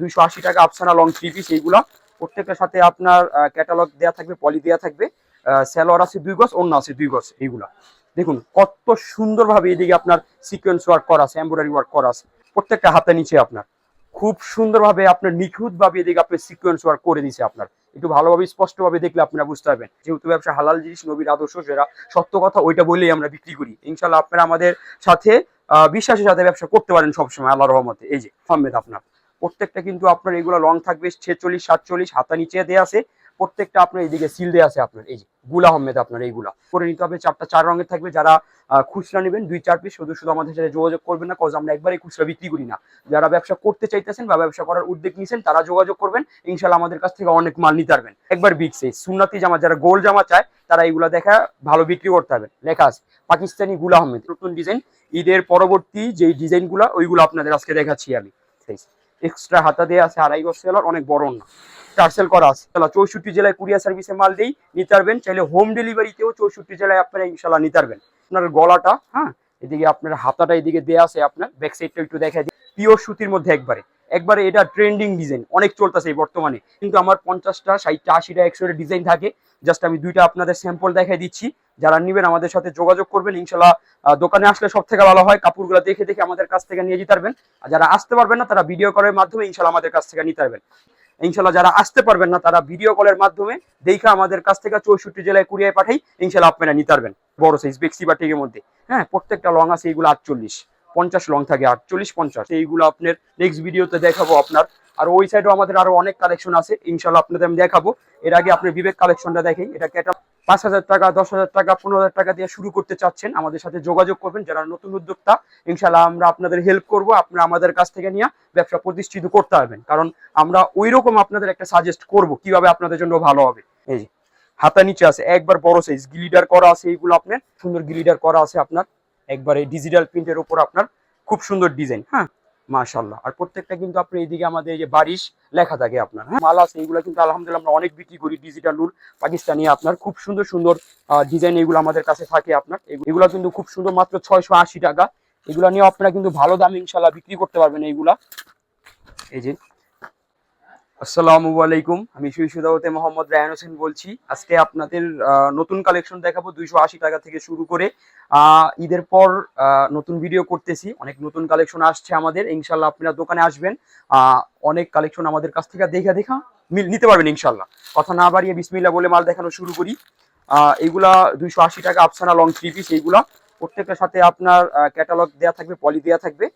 দুইশো আশি টাকা আফসানা লং থ্রি পিস এইগুলা। প্রত্যেকটার সাথে আপনার ক্যাটালগ দেওয়া থাকবে পলি দেওয়া থাকবে। স্যালোয়ার আছে দুই গজ অন্য আছে দুই গজ, এইগুলা। দেখুন, কত সুন্দরভাবে এদিকে আপনার সিকোয়েন্স ওয়ার্ক করা আছে এমব্রয়ডারি ওয়ার্ক করা আছে। প্রত্যেকটা হাতে নিচে আপনার। খুব সুন্দরভাবে আপনার নিখুঁতভাবে এদিকে আপনার সিকোয়েন্স ওয়ার্ক করে দিয়েছে আপনার। একটু ভালোভাবে, স্পষ্টভাবে দেখলে আপনারা বুঝতে পারবেন। যেহেতু ব্যবসা হালাল জিনিস, নবীর আদর্শ যেটা সত্য কথা, ওইটা বলেই আমরা বিক্রি করি। ইনশাল্লাহ আপনারা আমাদের সাথে বিশ্বাসের সাথে ব্যবসা করতে পারেন সবসময় আল্লাহ রহমতে। এই যে আহমেদ আপনার। প্রত্যেকটা কিন্তু আপনার এগুলো লং থাকবে ছেচল্লিশ, সাতচল্লিশ, হাতা নিচে দেওয়া আছে। প্রত্যেকটা আপনার এইদিকে সিল দেওয়া আছে আপনার, এই যে গুলা আহমেদ আপনার এইগুলা। করে নিতে হবে চারটা, চার রঙের থাকবে। যারা খুচরা নেবেন, দুই, চার পিস শুধু শুধু আমাদের সাথে যোগাযোগ করবেন না কজ আমরা একবারই খুচরা বিক্রি করি না। যারা ব্যবসা করতে চাইতেছেন বা ব্যবসা করার উদ্যোগ নিয়েছেন তারা যোগাযোগ করবেন। ইনশাল্লাহ আমাদের কাছ থেকে অনেক মাল নিতে পারবেন। একবার বিগ সাইজ সুন্নাতি জামা, যারা গোল জামা চায়, তারা এইগুলা দেখা ভালো বিক্রি করতে পারবেন। লেখা আছে, পাকিস্তানি গুলা আহমেদ নতুন ডিজাইন ঈদের পরবর্তী যে ডিজাইনগুলো ওইগুলো আপনাদের আজকে দেখাচ্ছি আমি। এক্সট্রা হাতা দিয়ে আছে, আড়াই গজ সেলার অনেক বড় না। টার্সেল করা আছে। তাহলে চৌষট্টি জেলায় কুরিয়ার সার্ভিসে মাল দিই নিতে পারবেন। চাইলে হোম ডেলিভারিতেও চৌষট্টি জেলায় আপনারা ইনশাল্লাহ নিতে পারবেন। আপনার গলাটা হ্যাঁ এদিকে আপনার হাতাটা এদিকে দেওয়া আছে আপনার। ব্যাক সাইডটা একটু দেখা দিই। পিওর সুতির মধ্যে একবারে। একবারে এটা ট্রেন্ডিং ডিজাইন অনেক চলতেছে বর্তমানে। কিন্তু আমার পঞ্চাশটা, ষাটটা, আশিটা, একশোটা ডিজাইন থাকে। জাস্ট আমি দুইটা আপনাদের স্যাম্পল দেখাই দিচ্ছি। যারা নিবেন আমাদের সাথে যোগাযোগ করবেন, ইনশাল্লাহ দোকানে আসলে সব থেকে ভালো হয়। কাপড়গুলো দেখে দেখে আমাদের কাছ থেকে নিয়ে যেতে পারবেন। আর যারা আসতে পারবেন না, তারা ভিডিও কলের মাধ্যমে ইনশাল্লাহ আমাদের কাছ থেকে নিতে পারবেন। ইনশাল্লাহ যারা আসতে পারবেন না, তারা ভিডিও কলের মাধ্যমে দেখে আমাদের কাছ থেকে চৌষট্টি জেলায় কুড়িয়ে পাঠাই, ইনশাল্লাহ আপনারা নিতে পারবেন। বড় সাইজ বেক্সি বা টেকের মধ্যে। হ্যাঁ প্রত্যেকটা লং আছে এইগুলো আটচল্লিশ। পঞ্চাশ লং থাকে, আটচল্লিশ, পঞ্চাশ। এইগুলো আপনার নেক্সট ভিডিওতে দেখাবো আপনার। আর ওই সাইডেও আমাদের আরও অনেক কালেকশন আছে, ইনশাল্লাহ আপনাদের আমি দেখাবো। এর আগে আপনার বিবেক কালেকশনটা দেখেন, এটা একটা পাঁচ হাজার টাকা, দশ হাজার টাকা, পনেরো হাজার টাকা দিয়ে শুরু করতে চাচ্ছেন, আমাদের সাথে যোগাযোগ করবেন। যারা নতুন উদ্যোক্তা ইনশাল্লাহ আমরা আপনাদের হেল্প করব, আপনারা আমাদের কাছ থেকে নিয়ে ব্যবসা প্রতিষ্ঠিত করতে পারবেন। কারণ আমরা ওই রকম আপনাদের একটা সাজেস্ট করব, কীভাবে আপনাদের জন্য ভালো হবে। এই যে, হাতা নিচে আছে, একবার বড় সাইজ গিলিডার করা আছে এইগুলো আপনার, সুন্দর গিলিডার করা আছে আপনার, একবারে ডিজিটাল প্রিন্টের উপর আপনার, খুব সুন্দর ডিজাইন হ্যাঁ? মাশাল্লাহ আর প্রত্যেকটা কিন্তু আপনি এইদিকে আমাদের যে বারিশ লেখা থাকে আপনার হ্যাঁ? মাল আছে এইগুলো কিন্তু আলহামদুলিল্লাহ আমরা অনেক বিক্রি করি ডিজিটাল রুল পাকিস্তানি আপনার। খুব সুন্দর সুন্দর ডিজাইন এগুলো আমাদের কাছে থাকে আপনার। এগু- এগুলো কিন্তু খুব সুন্দর, মাত্র ছয়শো আশি টাকা। এগুলো নিয়ে আপনারা কিন্তু ভালো দামে ইনশাল্লাহ বিক্রি করতে পারবেন এইগুলা। এই যে আসসালামু আলাইকুম। আমি সুইসুদাওতে মোহাম্মদ রায়ান হোসেন বলছি। আজকে আপনাদের নতুন কালেকশন দেখাবো দুইশো আশি টাকা থেকে শুরু করে। ঈদের পর নতুন ভিডিও করতেছি। অনেক নতুন কালেকশন আসছে আমাদের। ইনশাল্লাহ আপনারা দোকানে আসবেন। অনেক কালেকশন আমাদের কাছ থেকে দেখা দেখা নিতে পারবেন ইনশাল্লাহ কথা না বাড়িয়ে বিসমিল্লা বলে মাল দেখানো শুরু করি। এইগুলা দুইশো আশি টাকা আফসানা লং থ্রি পিস এইগুলা প্রত্যেকটার সাথে আপনার ক্যাটালগ দেওয়া থাকবে পলি দেওয়া থাকবে।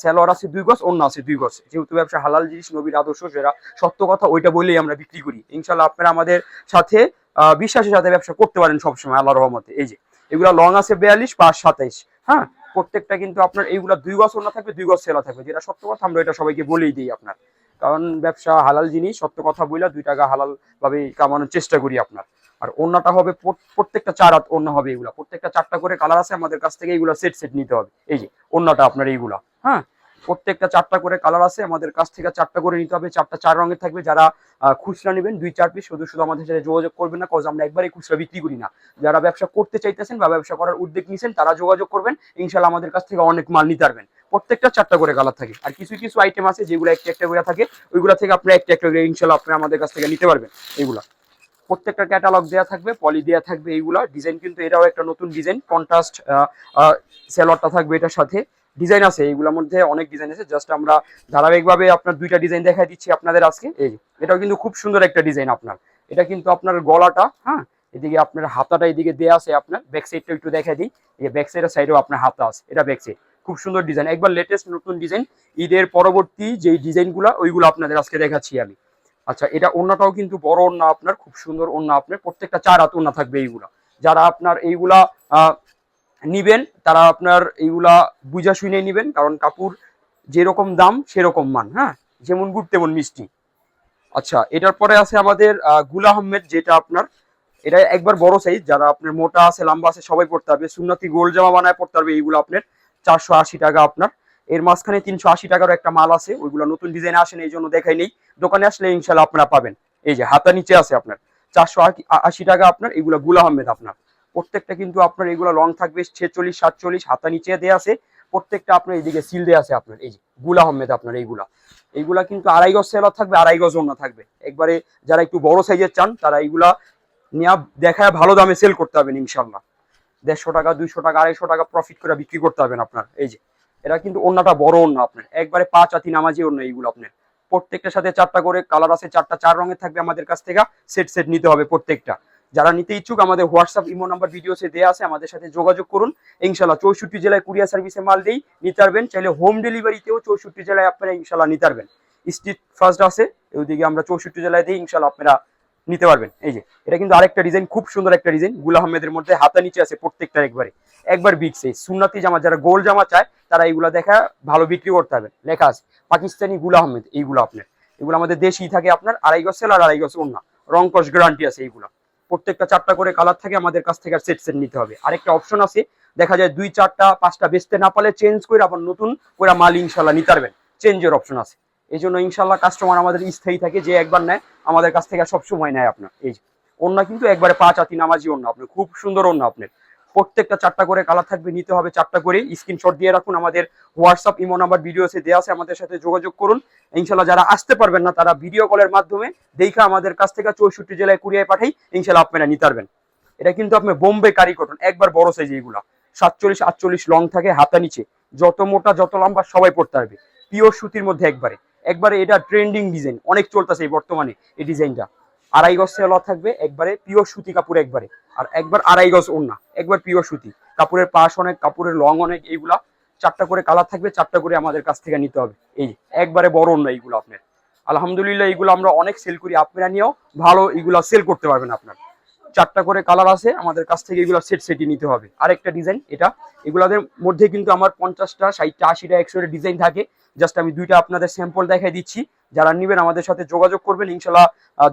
স্যালোয়ার আছে দুই গজ অন্য আছে দুই গজ। যেহেতু ব্যবসা হালাল জিনিস, নবীর আদর্শ যেটা সত্য কথা, ওইটা বলেই আমরা বিক্রি করি। ইনশাল্লাহ আপনারা আমাদের সাথে বিশ্বাসের সাথে ব্যবসা করতে পারেন সবসময় আল্লাহ রহমতে। এই যে, এগুলা লং আছে বিয়াল্লিশ, পাঁচ সাতাইশ হ্যাঁ? প্রত্যেকটা কিন্তু আপনার এইগুলা দুই গজ অন্য থাকবে, দুই গজ সেলা থাকবে। যেটা সত্য কথা, আমরা এটা সবাইকে বলেই দিই আপনার। কারণ ব্যবসা হালাল জিনিস, সত্য কথা বইলা দুই টাকা হালাল ভাবে কামানোর চেষ্টা করি আপনার। আর অন্যটা হবে প্রত্যেকটা চার হাত অন্য হবে এগুলা। প্রত্যেকটা চারটা করে কালার আছে, আমাদের কাছ থেকে এইগুলা সেট সেট নিতে হবে। এই যে অন্যটা আপনার এইগুলা হ্যাঁ? প্রত্যেকটা চারটা করে কালার আছে, আমাদের কাছ থেকে চারটা করে নিতে হবে। চারটা চার রঙের থাকবে, যারা খুচরা নেবেন, দুই, চার পিস শুধু শুধু আমাদের সাথে যোগাযোগ করবেন না কজ আমরা একবারই খুচরা বিক্রি করি না। যারা ব্যবসা করতে চাইতেছেন বা ব্যবসা করার উদ্যোগ নিয়েছেন, তারা যোগাযোগ করবেন। ইনশাল্লাহ আমাদের কাছ থেকে অনেক মাল নিতে পারবেন। প্রত্যেকটা চারটা করে কালার থাকে। আর কিছু কিছু আইটেম আছে যেগুলো একটা একটা করে থাকে, ওইগুলো থেকে আপনারা একটা একটা করে ইনশাল্লাহ আপনারা আমাদের কাছ থেকে নিতে পারবেন এইগুলা প্রত্যেকটা ক্যাটালগ দেওয়া থাকবে পলি দেওয়া থাকবে এইগুলা। ডিজাইন কিন্তু এটাও একটা নতুন ডিজাইন কন্ট্রাস্ট সেলরটা থাকবে এটার সাথে। ডিজাইন আছে, এইগুলোর মধ্যে অনেক ডিজাইন আছে। জাস্ট আমরা ধারাবাহিকভাবে আপনার দুইটা ডিজাইন দেখাই দিচ্ছি আপনাদের আজকে। এই এটাও কিন্তু খুব সুন্দর একটা ডিজাইন আপনার। এটা কিন্তু আপনার গলাটা হ্যাঁ এদিকে আপনার হাতাটা এদিকে দেওয়া আছে আপনার। ব্যাক সাইডটা একটু দেখাই দিই। এই ব্যাক সাইডের সাইডেও আপনার হাতা আছে। এটা ব্যাক সাইড খুব সুন্দর ডিজাইন একবার লেটেস্ট নতুন ডিজাইন ঈদের পরবর্তী যেই ডিজাইনগুলো ওইগুলো আপনাদের আজকে দেখাচ্ছি আমি। আচ্ছা এটা ওন্নাটাও কিন্তু বড় ওন্না আপনার, খুব সুন্দর ওন্না আপনার, প্রত্যেকটা চার হাত ওন্না থাকবে এইগুলা। যারা আপনার এইগুলা নিবেন, তারা আপনার এইগুলা বুঝা শুনে নিবেন, কারণ কাপড় যেরকম দাম, সেরকম মান হ্যাঁ? যেমন গুড়, তেমন মিষ্টি। আচ্ছা এটার পরে আছে আমাদের গুল আহমেদ, যেটা আপনার, এটা একবার বড় সাইজ যারা আপনার মোটা আছে, লম্বা আছে, সবাই পড়তে পারবে। সুন্নতি গোল জামা বানায় পড়তে পারবে, এইগুলো আপনার চারশো আশি টাকা আপনার এর মাঝখানে তিনশো আশি টাকারও একটা মাল আছে, ওইগুলো নতুন ডিজাইন আসেন, এই জন্য দেখাই নেই। দোকানে আসলে ইনশাল্লাহ আপনারা পাবেন। এই যে হাতা নিচে আছে আপনার, চারশো আশি টাকা আপনার, এগুলো গুল আহমেদ আপনার। প্রত্যেকটা কিন্তু আপনার এগুলো লং থাকবে, ছেচল্লিশ, সাতচল্লিশ, হাতা নিচে দেওয়া আছে। প্রত্যেকটা আপনার এইদিকে সিল দেওয়া আছে আপনার, এই যে গুল আহমেদ আপনার এইগুলা। এইগুলা কিন্তু আড়াই গজ সেলার থাকবে, আড়াই গজ অন্য থাকবে। একবারে যারা একটু বড় সাইজের চান, তারা এইগুলা নেওয়া দেখায় ভালো দামে সেল করতে পারবেন ইনশাল্লাহ দেড়শো টাকা, দুইশো টাকা, আড়াইশো টাকা প্রফিট করে বিক্রি করতে পারবেন আপনার, এই যে। এটা কিন্তু অন্যটা বড় অন্য আপনার। একবারে পাঁচ আতি নামাজি অন্য এইগুলো আপনার। প্রত্যেকটার সাথে চারটা করে কালার আছে, চারটা চার রঙের থাকবে আমাদের কাছ থেকে সেট সেট নিতে হবে প্রত্যেকটা। যারা নিতে ইচ্ছুক, আমাদের হোয়াটসঅ্যাপ ইমো নাম্বার ভিডিওসে দেওয়া আছে, আমাদের সাথে যোগাযোগ করুন। ইনশাল্লাহ চৌষট্টি জেলায় কুরিয়ার সার্ভিসে মাল দিই নিতে পারবেন। চাইলে হোম ডেলিভারিতেও চৌষট্টি জেলায় আপনারা ইনশাল্লাহ নিতে পারবেন। স্ট্রিট ফার্স্ট আছে ওইদিকে আমরা চৌষট্টি জেলায় দিই ইনশাল্লাহ আপনারা নিতে পারবেন। এই যে, এটা কিন্তু আরেকটা ডিজাইন খুব সুন্দর একটা ডিজাইন গুল আহমেদের মধ্যে হাতা নিচে আছে প্রত্যেকটা একবারে। একবার বিগ সাইজ সুন্নাতি জামা, যারা গোল জামা চায়, তারা এইগুলা দেখা ভালো বিক্রি করতে হবে লেখা আছে, পাকিস্তানি গুল আহমেদ, এইগুলো আপনার। এগুলো আমাদের দেশি থাকে আপনার, আড়াই গজ সেল আর আড়াই গজ ওন্না রংকশ গ্যারান্টি আছে এইগুলা। প্রত্যেকটা চারটা করে কালার থাকে, আমাদের কাছ থেকে সেট সেট নিতে হবে। আরেকটা অপশন আছে, দেখা যায় দুই, চারটা, পাঁচটা বেচতে না পারলে চেঞ্জ করে আবার নতুন করে মাল ইনশাল্লাহ নিতে পারবেন। চেঞ্জের অপশন আছে। এই জন্য ইনশাল্লাহ কাস্টমার আমাদের স্থায়ী থাকে, যে একবার নেয়, আমাদের কাছ থেকে সব সময় নেয় আপনার। এই যে ওন্না কিন্তু একবারে পাঁচ আতি নামাজি অন্য আপনার, খুব সুন্দর অন্য আপনার। প্রত্যেকটা চারটা করে কালার থাকবে, নিতে হবে চারটা করে স্ক্রিনশট দিয়ে রাখুন, আমাদের হোয়াটসঅ্যাপ ইমো নাম্বার ভিডিওসে দেওয়া আছে, আমাদের সাথে যোগাযোগ করুন। ইনশাল্লাহ যারা আসতে পারবেন না, তারা ভিডিও কলের মাধ্যমে দেখা আমাদের কাছ থেকে চৌষট্টি জেলায় কুরিয়ায় পাঠাই ইনশাল্লাহ আপনারা নিতে পারবেন। এটা কিন্তু আপনি বোম্বে কারি কটন একবার বড় সাইজ এইগুলা সাতচল্লিশ, আটচল্লিশ লং থাকে, হাতা নিচে। যত মোটা, যত লম্বা, সবাই পড়তে পারবে। পিওর সুতির মধ্যে একবারে। একবারে এটা ট্রেন্ডিং ডিজাইন অনেক চলতেছে এই বর্তমানে এই ডিজাইনটা আড়াই গজ সেলা থাকবে, একবারে পিওর সুতি কাপড় একবারে। আর একবার আড়াই গজ ওন্না একবার পিওর সুতি। কাপড়ের পাশ অনেক, কাপড়ের লং অনেক, এইগুলা চারটা করে কালার থাকবে, চারটা করে আমাদের কাছ থেকে নিতে হবে। এই, একবারে বড় অন্য এইগুলো আপনার। আলহামদুলিল্লাহ, এইগুলো আমরা অনেক সেল করি। আপনারা নিয়েও ভালো এইগুলা সেল করতে পারবেন আপনার। চারটা করে কালার আছে, আমাদের কাছ থেকে এগুলো সেট সেটই নিতে হবে। আরেকটা ডিজাইন এটা, এগুলাদের মধ্যে কিন্তু আমার পঞ্চাশটা, ষাটটা, আশিটা একশোটা ডিজাইন থাকে। জাস্ট আমি দুইটা আপনাদের স্যাম্পল দেখাই দিচ্ছি। যারা নেবেন আমাদের সাথে যোগাযোগ করবেন, ইনশাল্লাহ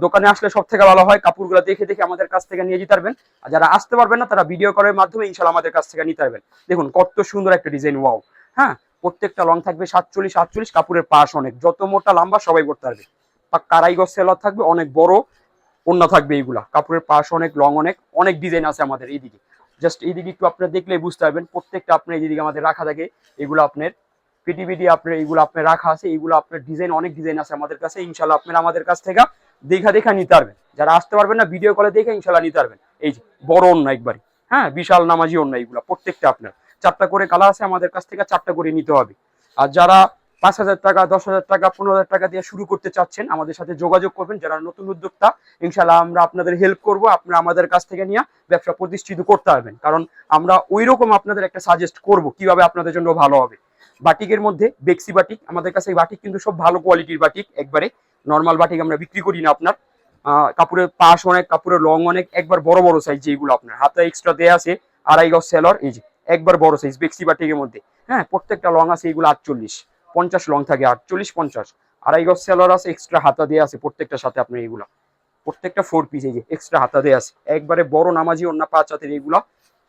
দোকানে আসলে সব থেকে ভালো হয়। কাপড়গুলো দেখে দেখে আমাদের কাছ থেকে নিয়ে যেতে পারবেন। আর যারা আসতে পারবেন না, তারা ভিডিও কলের মাধ্যমে ইনশাল্লাহ আমাদের কাছ থেকে নিতে পারবেন। দেখুন, কত সুন্দর একটা ডিজাইন ওয়াও হ্যাঁ প্রত্যেকটা লং থাকবে সাতচল্লিশ, আটচল্লিশ, কাপড়ের পাশ অনেক। যত মোটা, লম্বা, সবাই করতে পারবে। কারাই গজ সেলার থাকবে, অনেক বড়। ওন্না থাকবে এইগুলা। কাপড়ের পাশ অনেক লং অনেক অনেক ডিজাইন আছে আমাদের এইদিকে। জাস্ট এইদিকে একটু আপনার দেখলেই বুঝতে পারবেন, প্রত্যেকটা আপনার এইদিকে আমাদের রাখা থাকে। এগুলো আপনার পিটি পিটি আপনার এইগুলো আপনার রাখা আছে, এইগুলো আপনার ডিজাইন অনেক ডিজাইন আছে আমাদের কাছে। ইনশাল্লাহ আপনারা আমাদের কাছ থেকে দেখা দেখা নিতে পারবেন। যারা আসতে পারবেন না ভিডিও কলে দেখে ইনশাল্লাহ নিতে পারবেন। এই যে, বড় অন্য একবারই হ্যাঁ বিশাল নামাজি অন্য এইগুলো, প্রত্যেকটা আপনার। চারটা করে কালার আছে আমাদের কাছ থেকে, চারটা করে নিতে হবে। আর যারা পাঁচ হাজার টাকা, দশ হাজার টাকা, পনেরো হাজার টাকা দিয়ে শুরু করতে চাচ্ছেন, আমাদের সাথে যোগাযোগ করবেন। যারা নতুন উদ্যোক্তা ইনশাল্লাহ আমরা আপনাদের হেল্প করব, আপনারা আমাদের কাছ থেকে নিয়ে ব্যবসা প্রতিষ্ঠিত করতে পারবেন। কারণ আমরা ওই রকম আপনাদের একটা সাজেস্ট করব, কীভাবে আপনাদের জন্য ভালো হবে। বাটিকের মধ্যে বেক্সি বাটিক, আমাদের কাছে এই বাটিক কিন্তু সব ভালো কোয়ালিটির বাটিক। একবারে নর্মাল বাটিক আমরা বিক্রি করি না আপনার। কাপড়ের পাশ অনেক, কাপড়ের লং অনেক, একবার বড় বড় সাইজ যেগুলো আপনার। হাতে এক্সট্রা দেয়া আছে, আড়াই গজ সেলর এই যে, একবার বড় সাইজ বেক্সি বাটিকের মধ্যে। হ্যাঁ প্রত্যেকটা লং আছে এগুলো আটচল্লিশ। পঞ্চাশ লং থাকে, আটচল্লিশ পঞ্চাশ। আড়াই গজ সেলর আছে এক্সট্রা হাতা দেয়া আছে প্রত্যেকটার সাথে আপনার এইগুলা প্রত্যেকটা ফোর পিস এই যে এক্সট্রা হাতা দেয়া আছে। একবারে বড় নামাজি অন্য পাঁচ হাতের এইগুলা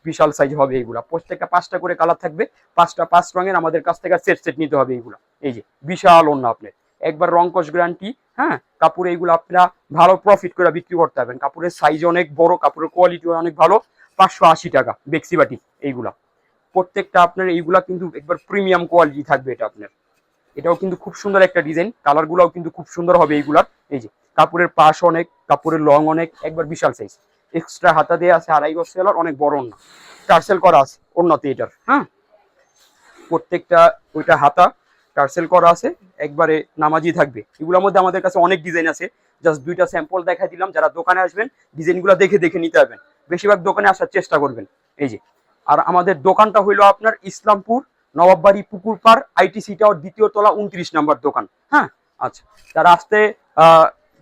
বিশাল সাইজ হবে এইগুলা প্রত্যেকটা পাঁচটা করে কালার থাকবে, পাঁচটা পাঁচ রঙের আমাদের কাছ থেকে সেট সেট নিতে হবে এইগুলা এই যে বিশাল অন্য আপনার। একবার রংকশ গ্যারান্টি হ্যাঁ? কাপড় এইগুলো আপনারা ভালো প্রফিট করে বিক্রি করতে পারবেন। কাপড়ের সাইজ অনেক বড়, কাপড়ের কোয়ালিটি অনেক ভালো, পাঁচশো আশি টাকা বেক্সি বাটি এইগুলা। প্রত্যেকটা আপনার এইগুলা কিন্তু একবার প্রিমিয়াম কোয়ালিটি থাকবে এটা আপনার। এটাও কিন্তু খুব সুন্দর একটা ডিজাইন কালার গুলাও কিন্তু খুব সুন্দর হবে এইগুলার। এই যে, কাপড়ের পাশ অনেক, কাপড়ের লং অনেক, একবার বিশাল সাইজ এক্সট্রা হাতা দিয়ে আছে, আড়াই গজ সেলার অনেক বড় অন্য টার্সেল করা আছে, অন্যতে এটার হ্যাঁ? প্রত্যেকটা ওইটা হাতা টার্সেল করা আছে, একবারে নামাজি থাকবে। এগুলোর মধ্যে আমাদের কাছে অনেক ডিজাইন আছে। জাস্ট দুইটা স্যাম্পল দেখা দিলাম, যারা দোকানে আসবেন ডিজাইনগুলো দেখে দেখে নিতে পারবেন। বেশিরভাগ দোকানে আসার চেষ্টা করবেন। এই যে, আর আমাদের দোকানটা হইল আপনার ইসলামপুর নবাববাড়ি পুকুর পার আইটিসি টাওয়ার দ্বিতীয় তলা, উনত্রিশ নাম্বার দোকান। হ্যাঁ? আচ্ছা। যারা আসতে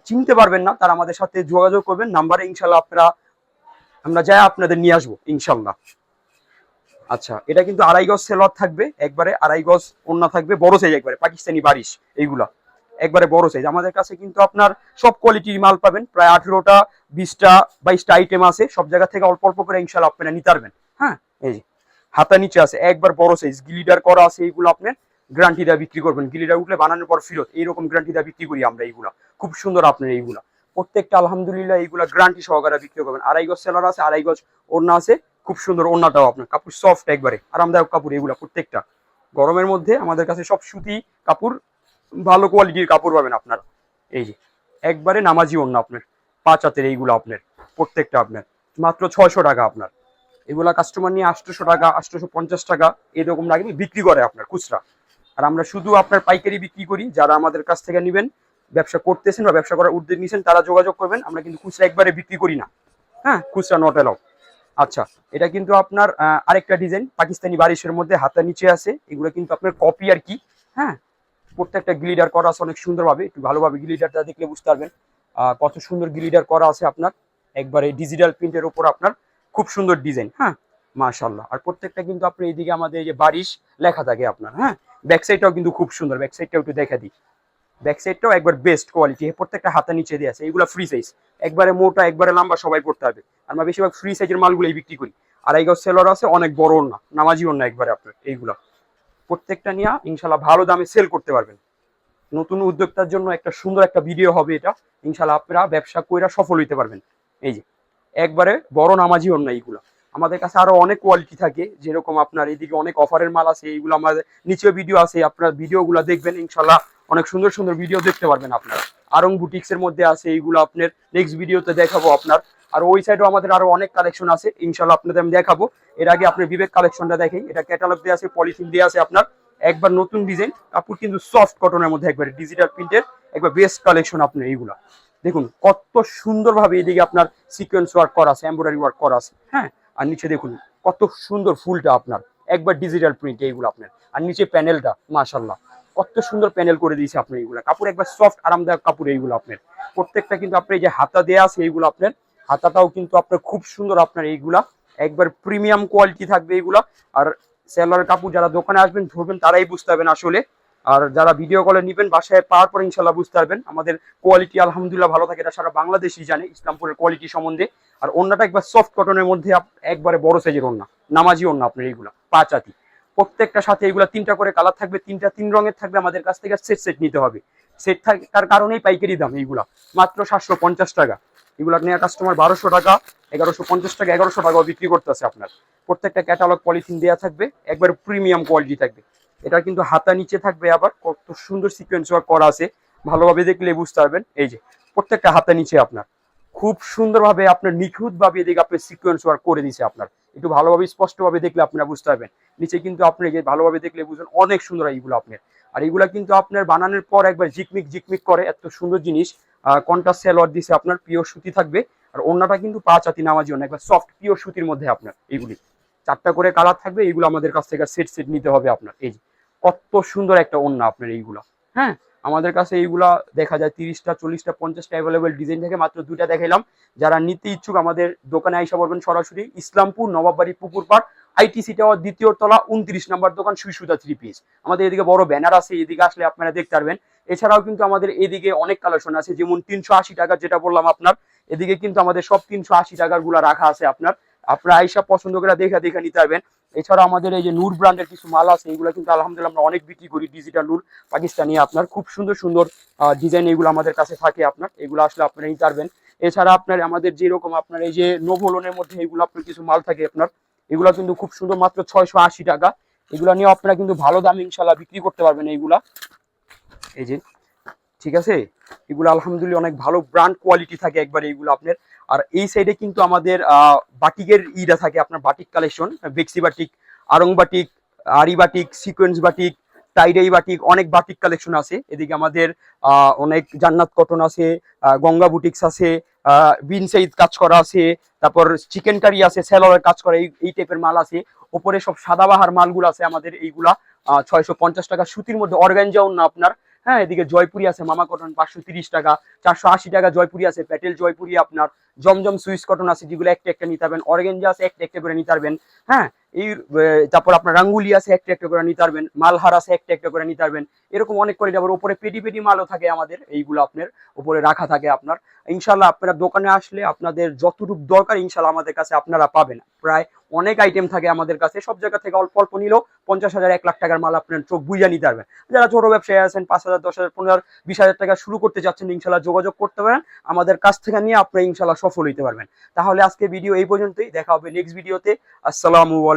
চিনতে পারবেন না, তারা আমাদের সাথে যোগাযোগ করবেন। নাম্বারে ইনশাল্লাহ আপনারা, আমরা যাই আপনাদের নিয়ে আসব, ইনশাল্লাহ। আচ্ছা এটা কিন্তু আড়াই গজ সেলর থাকবে, একবারে আড়াই গজ ওন্না থাকবে, বড় সাইজ একবারে, পাকিস্তানি বারিশ, এইগুলা। একবারে বড় সাইজ আমাদের কাছে কিন্তু আপনার সব কোয়ালিটির মাল পাবেন, প্রায় আঠেরোটা, বিশটা, বাইশটা আইটেম আছে, সব জায়গা থেকে অল্প অল্প করে ইনশাল্লাহ আপনারা নিতে পারবেন। হ্যাঁ? এই যে। হাতা নিচে আছে, একবার বড় সাইজ গিলিডার করা আছে এইগুলো আপনার গ্যারান্টি দেওয়া বিক্রি করবেন। গিলিডার উঠলে বানানোর পর ফিরত, এইরকম গ্যারান্টি দেওয়া বিক্রি করি আমরা এইগুলা। খুব সুন্দর আপনার এইগুলা। প্রত্যেকটা আলহামদুলিল্লাহ এইগুলা গ্যারান্টি সহকারে বিক্রি করবেন। আড়াই গজ সেলার আছে, আড়াই গজ ওড়না আছে, খুব সুন্দর ওড়নাটাও আপনার, কাপড় সফট একবারে, আরামদায়ক কাপড় এগুলা প্রত্যেকটা। গরমের মধ্যে আমাদের কাছে সব সুতি কাপড়, ভালো কোয়ালিটির কাপড় পাবেন আপনারা। এই যে, একবারে নামাজি অন্য আপনার, পাঁচ হাতের এইগুলো আপনার, প্রত্যেকটা আপনার। মাত্র ছয়শো টাকা আপনার। এগুলা কাস্টমার নিয়ে আটশোশো টাকা, আটশোশো পঞ্চাশ টাকা এরকম লাগে বিক্রি করে আপনার খুচরা। আর আমরা শুধু আপনার পাইকারি বিক্রি করি, যারা আমাদের কাছ থেকে নেবেন, ব্যবসা করতেছেন বা ব্যবসা করার উদ্যোগ নিয়েছেন, তারা যোগাযোগ করবেন। আমরা কিন্তু খুচরা একবারে বিক্রি করি না। হ্যাঁ খুচরা নট এলাও আচ্ছা এটা কিন্তু আপনার আরেকটা ডিজাইন পাকিস্তানি বারিশের মধ্যে হাতা নিচে আছে। এগুলো কিন্তু আপনার কপি আর কি হ্যাঁ? প্রত্যেকটা গ্লিডার করা আছে, অনেক সুন্দরভাবে। একটু ভালোভাবে গ্লিডারটা দেখলে বুঝতে পারবেন। কত সুন্দর গ্লিডার করা আছে আপনার। একবারে ডিজিটাল প্রিন্টের উপর আপনার খুব সুন্দর ডিজাইন হ্যাঁ? মাশাল্লাহ আর প্রত্যেকটা কিন্তু আপনার এইদিকে আমাদের যে বারিশ লেখা থাকে আপনার হ্যাঁ? ব্যাক সাইডটাও কিন্তু খুব সুন্দর ব্যাক সাইডটাও একটু দেখা দিই। ব্যাক সাইডটাও একবার বেস্ট কোয়ালিটি প্রত্যেকটা হাতা নিচে দিয়ে আছে, এগুলো ফ্রি সাইজ একবারে মোটা, একবারে লম্বা সবাই পড়তে হবে। আমরা বেশিরভাগ ফ্রি সাইজের মালগুলোই বিক্রি করি। আর এই সেলর আছে, অনেক বড় না নামাজি না একবারে আপনার, এইগুলো। প্রত্যেকটা নিয়ে ইনশাল্লাহ ভালো দামে সেল করতে পারবেন। নতুন উদ্যোক্তার জন্য একটা সুন্দর একটা ভিডিও হবে এটা। ইনশাল্লাহ আপনারা ব্যবসা কইরা সফল হইতে পারবেন। এই যে। একবারে বড় নামাজি অন্য এইগুলো আমাদের কাছে আরও অনেক কোয়ালিটি থাকে, যেরকম আপনার এদিকে অনেক অফারের মাল আছে, এইগুলো আমাদের নিচেও ভিডিও আছে, আপনার ভিডিওগুলো দেখবেন, ইনশাল্লাহ অনেক সুন্দর সুন্দর ভিডিও দেখতে পারবেন আপনারা। আরং বুটিক্স এর মধ্যে আছে, এইগুলো আপনার নেক্সট ভিডিওতে দেখাবো আপনার। আর ওই সাইডেও আমাদের আরও অনেক কালেকশন আছে, ইনশাল্লাহ আপনাদের আমি দেখাবো। এর আগে আপনার বিবেক কালেকশনটা দেখেই এটা ক্যাটালগ দিয়ে আছে পলিথিন দিয়ে আছে আপনার। একবার নতুন ডিজাইন কাপড় কিন্তু সফট কটনের মধ্যে একবার ডিজিটাল প্রিন্টের একবার বেস্ট কালেকশন আপনার এইগুলা। দেখুন, কত সুন্দরভাবে এদিকে আপনার সিকোয়েন্স ওয়ার্ক করা আছে এমব্রয়ডারি ওয়ার্ক করা আছে। হ্যাঁ? আর নিচে দেখুন, কত সুন্দর ফুলটা আপনার। একবার ডিজিটাল প্রিন্ট এইগুলো আপনার। আর নিচে প্যানেলটা মাশাল্লাহ কত সুন্দর প্যানেল করে দিয়েছে আপনার এইগুলো। কাপড় একবার সফট আরামদায়ক কাপড় এইগুলো আপনার। প্রত্যেকটা কিন্তু আপনার যে হাতা দেয়া আছে এইগুলো আপনার, হাতাটাও কিন্তু আপনার খুব সুন্দর আপনার এইগুলা। একবার প্রিমিয়াম কোয়ালিটি থাকবে এইগুলা। আর সেলার কাপড় যারা দোকানে আসবেন, ধরবেন, তারাই বুঝতে পারবেন আসলে আর যারা ভিডিও কলে নিবেন, বাসায় পাওয়ার পর ইনশাল্লাহ বুঝতে পারবেন। আমাদের কোয়ালিটি আলহামদুলিল্লাহ ভালো থাকে, এটা সারা বাংলাদেশই জানে, ইসলামপুরের কোয়ালিটি সম্বন্ধে। আর অন্যটা একবার সফট কটনের মধ্যে একবারে বড় সাইজের ওন্না নামাজি ওন্না আপনার এইগুলা, পাঁচ আতি প্রত্যেকটা সাথে এইগুলা তিনটা করে কালার থাকবে, তিনটা তিন রঙের থাকবে, আমাদের কাছ থেকে সেট সেট নিতে হবে। সেট থাকার কারণেই পাইকারি দাম এইগুলা, মাত্র সাতশো পঞ্চাশ টাকা। এগুলা নেওয়া কাস্টমার বারোশো টাকা, এগারোশো পঞ্চাশ টাকা, এগারোশো টাকাও বিক্রি করতেছে আপনার। প্রত্যেকটা ক্যাটালগ পলিথিন দেওয়া থাকবে, একবার প্রিমিয়াম কোয়ালিটি থাকবে। এটা কিন্তু হাতা নিচে থাকবে আবার, কত সুন্দর সিকোয়েন্স ওয়ার্ক করা আছে। ভালোভাবে দেখলে বুঝতে পারবেন। এই যে, প্রত্যেকটা হাতা নিচে আপনার। খুব সুন্দরভাবে আপনার নিখুঁত ভাবে এদিকে আপনি সিকোয়েন্স ওয়ার্ক করে দিছে আপনার। একটু ভালোভাবে, স্পষ্টভাবে দেখলে আপনারা বুঝতে পারবেন। নিচে কিন্তু আপনি যে ভালোভাবে দেখলে বুঝবেন, অনেক সুন্দর এইগুলো আপনার। আর এইগুলা কিন্তু আপনার বানানোর পর একবার জিকমিক জিকমিক করে, এত সুন্দর জিনিস। কন্টাস সেলর দিছে আপনার পিওর সুতি থাকবে। আর অন্যটা কিন্তু পাঁচ হাতি নামাজি অন্য একবার সফট পিওর সুতির মধ্যে আপনার এইগুলি। চারটা করে কালার থাকবে, এইগুলো আমাদের কাছ থেকে সেট সেট নিতে হবে আপনার। এই কত সুন্দর একটা অন্য আপনার এইগুলা। হ্যাঁ আমাদের কাছে এইগুলা দেখা যায় তিরিশটা, চল্লিশটা, পঞ্চাশটা অ্যাভেলেবেল ডিজাইন থেকে মাত্র দুইটা দেখাইলাম। যারা নিতে ইচ্ছুক আমাদের দোকানে আইসা পড়বেন সরাসরি ইসলামপুর নবাববাড়ি পুকুর পাড় আইটিসি টাওয়ার দ্বিতীয় তলা, উনত্রিশ নাম্বার দোকান সুইসুতা থ্রি পিস। আমাদের এদিকে বড় ব্যানার আছে, এদিকে আসলে আপনারা দেখতে পারবেন। এছাড়াও কিন্তু আমাদের এদিকে অনেক কালেকশন আছে, যেমন তিনশো আশি টাকা যেটা বললাম আপনার, এদিকে কিন্তু আমাদের সব তিনশো আশি টাকারগুলা রাখা আছে আপনার। আপনারা আইসা পছন্দ করে দেখে দেখে নিতে পারবেন। এছাড়া আমাদের এই যে নূর ব্র্যান্ডের কিছু মাল আছে, এগুলো কিন্তু আলহামদুলিল্লাহ আমরা অনেক বিক্রি করি ডিজিটাল নূর, পাকিস্তানি আপনার। খুব সুন্দর সুন্দর ডিজাইন এগুলো আমাদের কাছে থাকে আপনার, এগুলো আসলে আপনারা নিতে পারবেন। এছাড়া আপনার আমাদের যেরকম আপনার এই যে নোভোলনের মধ্যে এগুলো আপনার কিছু মাল থাকে আপনার, এগুলো কিন্তু খুব সুন্দর মাত্র ছয়শো আশি টাকা। এগুলো নিয়ে আপনারা কিন্তু ভালো দামে ইনশাল্লাহ বিক্রি করতে পারবেন এইগুলা। এই যে, ঠিক আছে? এগুলো আলহামদুলিল্লাহ অনেক ভালো ব্র্যান্ড কোয়ালিটি থাকে একবার এইগুলো আপনার। আর এই সাইডে কিন্তু আমাদের বাটিকের ইটা থাকে, আপনার batik collection বেক্সি batik Aarong batik aari batik sequence batik, tie dye batik, অনেক বাটিক কালেকশন আছে। এদিকে আমাদের অনেক জান্নাত কটন আছে গঙ্গা বুটিক্স আছে বিন সাইজ কাজ করা আছে, তারপর চিকেন কারি আছে স্যালোয়ারের কাজ করা, এই এই টাইপের মাল আছে। ওপরে সব সাদাবাহার মালগুলো আছে আমাদের, এইগুলা ছয়শো পঞ্চাশ টাকা সুতির মধ্যে অর্গানজাও না আপনার হ্যাঁ এদিকে জয়পুরি আছে, মামা কটন পাঁচশো তিরিশ টাকা, চারশো আশি টাকা জয়পুরি আছে, প্যাটেল জয়পুরি আপনার, জমজম সুইস কটন আছে, যেগুলো একটা একটা নিতে পারবেন অরেঞ্জা আছে, একটা একটা করে নিতে পারবেন হ্যাঁ এই তারপর আপনার রাঙ্গুলি আছে, একটা একটা করে নিতে পারবেন। মালহার আছে, একটা একটা করে নিতে পারবেন। এরকম অনেক করে আবার উপরে পেটি পেটি মালও থাকে আমাদের, এইগুলো আপনার উপরে রাখা থাকে আপনার। ইনশাল্লাহ আপনারা দোকানে আসলে আপনাদের যতটুকু দরকার ইনশাল্লাহ আমাদের কাছে আপনারা পাবেন। প্রায় অনেক আইটেম থাকে আমাদের কাছে, সব জায়গা থেকে অল্প অল্প নিলেও পঞ্চাশ হাজার, এক লাখ টাকার মাল আপনার চোখ বুঝা নিতে পারবেন। যারা ছোট ব্যবসায়ী আছেন, পাঁচ হাজার, দশ হাজার, পনেরো বিশ হাজার টাকা শুরু করতে চাচ্ছেন ইনশাল্লাহ যোগাযোগ করতে পারেন। আমাদের কাছ থেকে নিয়ে আপনারা ইনশাল্লাহ সফল হইতে পারবেন। তাহলে আজকে ভিডিও এই পর্যন্তই, দেখা হবে নেক্সট ভিডিওতে আসসালামু